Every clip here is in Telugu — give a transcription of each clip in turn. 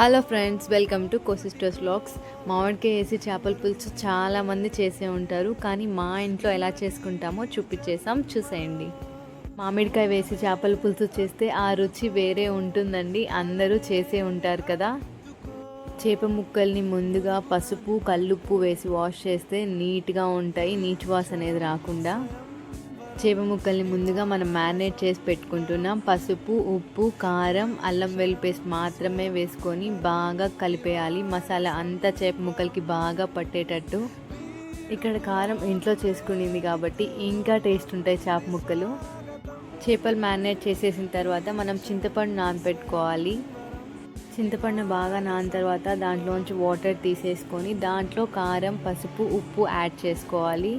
Hello friends welcome to co sisters vlogs. మామిడికాయ వేసి చేపల పులుసు చాలామంది చేసే ఉంటారు కానీ మా ఇంట్లో ఎలా చేసుకుంటామో చూపించేసాం చూసేయండి. మామిడికాయ వేసి చేపల పులుసు చేస్తే ఆ రుచి వేరే ఉంటుందండి. అందరూ చేసే ఉంటారు కదా. చేప ముక్కల్ని ముందుగా పసుపు కల్లుప్పు వేసి వాష్ చేస్తే నీట్గా ఉంటాయి నీచు వాసన అనేది రాకుండా. చేప ముక్కల్ని ముందుగా మనం మ్యారినేట్ చేసి పెట్టుకుంటున్నాం. పసుపు ఉప్పు కారం అల్లం వెల్లుల్లి పేస్ట్ మాత్రమే వేసుకొని బాగా కలిపేయాలి. మసాలా అంతా చేప ముక్కలకి బాగా పట్టేటట్టు. ఇక్కడ కారం ఇంట్లో చేసుకునింది కాబట్టి ఇంకా టేస్ట్ ఉంటాయి చేప ముక్కలు. చేపలు మ్యారినేట్ చేసేసిన తర్వాత మనం చింతపండు నానబెట్టుకోవాలి. చింతపండు బాగా నాన తర్వాత దాంట్లోంచి వాటర్ తీసేసుకొని దాంట్లో కారం పసుపు ఉప్పు యాడ్ చేసుకోవాలి.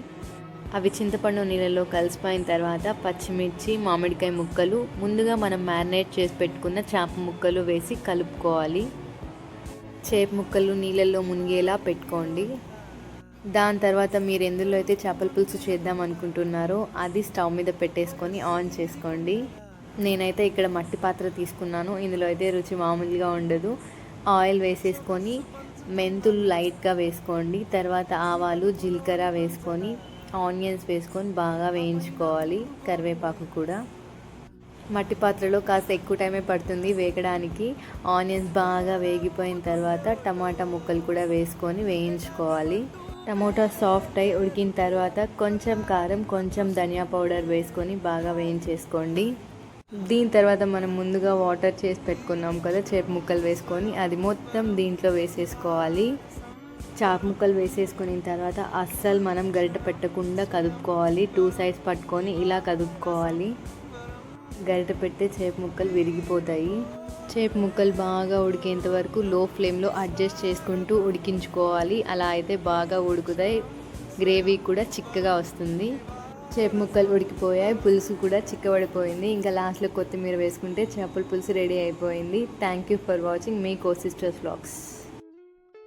అవి చింతపండు నీళ్ళలో కలిసిపోయిన తర్వాత పచ్చిమిర్చి మామిడికాయ ముక్కలు ముందుగా మనం మ్యారినేట్ చేసి పెట్టుకున్న చేప ముక్కలు వేసి కలుపుకోవాలి. చేప ముక్కలు నీళ్ళల్లో మునిగేలా పెట్టుకోండి. దాని తర్వాత మీరు ఎందులో అయితే చేపల పులుసు చేద్దాం అనుకుంటున్నారో అది స్టవ్ మీద పెట్టేసుకొని ఆన్ చేసుకోండి. నేనైతే ఇక్కడ మట్టి పాత్ర తీసుకున్నాను. ఇందులో అయితే రుచి మామూలుగా ఉండదు. ఆయిల్ వేసేసుకొని మెంతులు లైట్గా వేసుకోండి. తర్వాత ఆవాలు జీలకర్ర వేసుకొని ఆనియన్స్ వేసుకొని బాగా వేయించుకోవాలి కరివేపాకు కూడా. మట్టి పాత్రలో కాస్త ఎక్కువ టైమే పడుతుంది వేగడానికి. ఆనియన్స్ బాగా వేగిపోయిన తర్వాత టమాటా ముక్కలు కూడా వేసుకొని వేయించుకోవాలి. టమోటా సాఫ్ట్ అయి ఉడికిన తర్వాత కొంచెం కారం కొంచెం ధనియా పౌడర్ వేసుకొని బాగా వేయించేసుకోండి. దీని తర్వాత మనం ముందుగా వాటర్ చేసి పెట్టుకున్నాం కదా చేప ముక్కలు వేసుకొని అది మొత్తం దీంట్లో వేసేసుకోవాలి. చాప ముక్కలు వేసేసుకున్న తర్వాత అస్సలు మనం గరిట పెట్టకుండా కదుపుకోవాలి. టూ సైడ్స్ పట్టుకొని ఇలా కదుపుకోవాలి. గరిట పెడితే చేప ముక్కలు విరిగిపోతాయి. చేప ముక్కలు బాగా ఉడికేంత వరకు లో ఫ్లేమ్లో అడ్జస్ట్ చేసుకుంటూ ఉడికించుకోవాలి. అలా అయితే బాగా ఉడుకుతాయి. గ్రేవీ కూడా చిక్కగా వస్తుంది. చేప ముక్కలు ఉడికిపోయాయి. పులుసు కూడా చిక్కబడిపోయింది. ఇంకా లాస్ట్లో కొత్తిమీర వేసుకుంటే చేపల పులుసు రెడీ అయిపోయింది. థ్యాంక్ యూ ఫర్ వాచింగ్ మీ కో సిస్టర్స్ వ్లాగ్స్